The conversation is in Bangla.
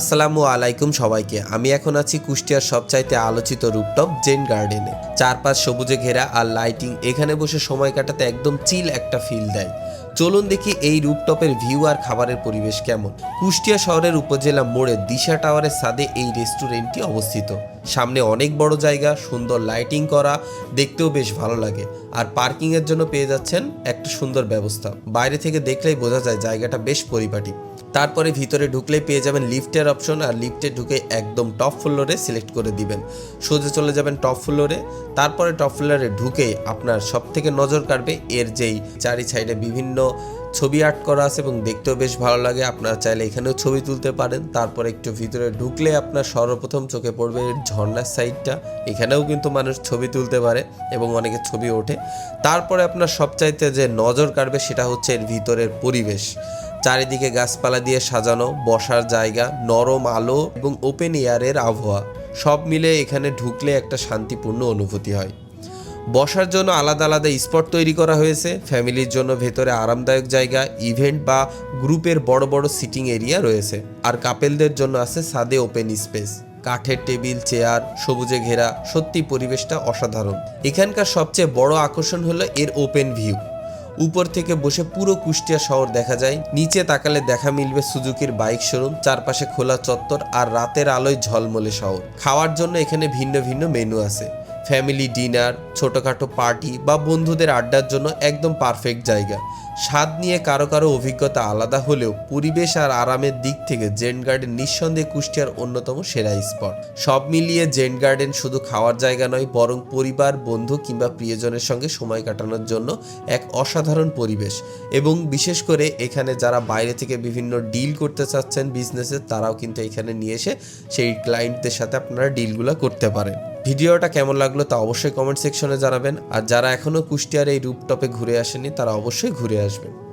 আসসালামু আলাইকুম সবাইকে। আমি এখন আছি কুষ্টিয়ার সবচাইতে আলোচিত রুপটপ জেন গার্ডেনে। চারপাশ সবুজে ঘেরা আর লাইটিং এখানে বসে সময় কাটাতে একদম চিল একটা ফিল দেয়। চলুন দেখি এই রূপটপের ভিউ আর খাবারের পরিবেশ কেমন। কুষ্টিয়া শহরের উপজেলা মোড়ে দিশা টাওয়ারের সাদে এই রেস্টুরেন্টটি অবস্থিত। সামনে অনেক বড় জায়গা, সুন্দর লাইটিং করা, দেখতেও বেশ ভালো লাগে। আর পার্কিং এর জন্য পেয়ে যাচ্ছেন একটা সুন্দর ব্যবস্থা। বাইরে থেকে দেখলেই বোঝা যায় জায়গাটা বেশ পরিপাটি। তারপরে ভিতরে ঢুকলেই পেয়ে যাবেন লিফটের অপশন আর লিফটে ঢুকে একদম টপ ফ্লোরে সিলেক্ট করে দিবেন। সোজা চলে যাবেন টপ ফ্লোরে তারপরে টপ ফ্লোরে ঢুকে আপনার সব থেকে নজর কাড়বে এর যেই চারি সাইডে বিভিন্ন ছবি আর্ট করা আছে এবং দেখতেও বেশ ভালো লাগে। আপনারা চাইলে এখানেও ছবি তুলতে পারেন। তারপর একটু ভিতরে ঢুকলে আপনার সর্বপ্রথম চোখে পড়বে ঝর্ণার সাইডটা এখানেও কিন্তু মানুষ ছবি তুলতে পারে এবং অনেকে ছবি ওঠে। তারপরে আপনার সবচাইতে যে নজর কাড়বে সেটা হচ্ছে এর ভিতরের পরিবেশ। চারিদিকে গাছপালা দিয়ে সাজানো, বসার জায়গা, নরম আলো এবং ওপেন এয়ারের আবহাওয়া। সব মিলে এখানে ঢুকলে একটা শান্তিপূর্ণ অনুভূতি হয়। বসার জন্য আলাদা আলাদা স্পট তৈরি করা হয়েছে। ফ্যামিলির জন্য ভেতরে আরামদায়ক জায়গা, ইভেন্ট বা গ্রুপের বড় বড় সিটিং এরিয়া রয়েছে। আর কাপেলদের জন্য আছে সাদে ওপেন স্পেস। কাঠের টেবিল, চেয়ার, সবুজে ঘেরা, সত্যি পরিবেশটা অসাধারণ। এখানকার সবচেয়ে বড় আকর্ষণ হলো এর ওপেন ভিউ। উপর থেকে বসে পুরো কুষ্টিয়া শহর দেখা যায়। নিচে তাকালে দেখা মিলবে সুজুকির বাইক শোরুম, চারপাশে খোলা চত্বর আর রাতের আলোয় ঝলমলে শহর। খাওয়ার জন্য এখানে ভিন্ন ভিন্ন মেনু আছে। ফ্যামিলি ডিনার ছোটোখাটো পার্টি বা বন্ধুদের আড্ডার জন্য একদম পারফেক্ট জায়গা। স্বাদ নিয়ে কারও কারও অভিজ্ঞতা আলাদা হলেও পরিবেশ আর আরামের দিক থেকে জেন গার্ডেন নিঃসন্দেহে কুষ্টিয়ার অন্যতম সেরা স্পট সব মিলিয়ে জেন গার্ডেন শুধু খাওয়ার জায়গা নয়, বরং পরিবার, বন্ধু কিংবা প্রিয়জনের সঙ্গে সময় কাটানোর জন্য এক অসাধারণ পরিবেশ। এবং বিশেষ করে এখানে যারা বাইরে থেকে বিভিন্ন ডিল করতে চাচ্ছেন বিজনেসে তারাও কিন্তু এখানে নিয়ে এসে সেই ক্লায়েন্টদের সাথে আপনারা ডিলগুলো করতে পারেন। ভিডিওটা কেমন লাগল তা অবশ্যই কমেন্ট সেকশনে জানাবেন। আর যারা এখনও কুষ্টিয়ার এই রূপটপে ঘুরে আসেনি তারা অবশ্যই ঘুরে আসবেন।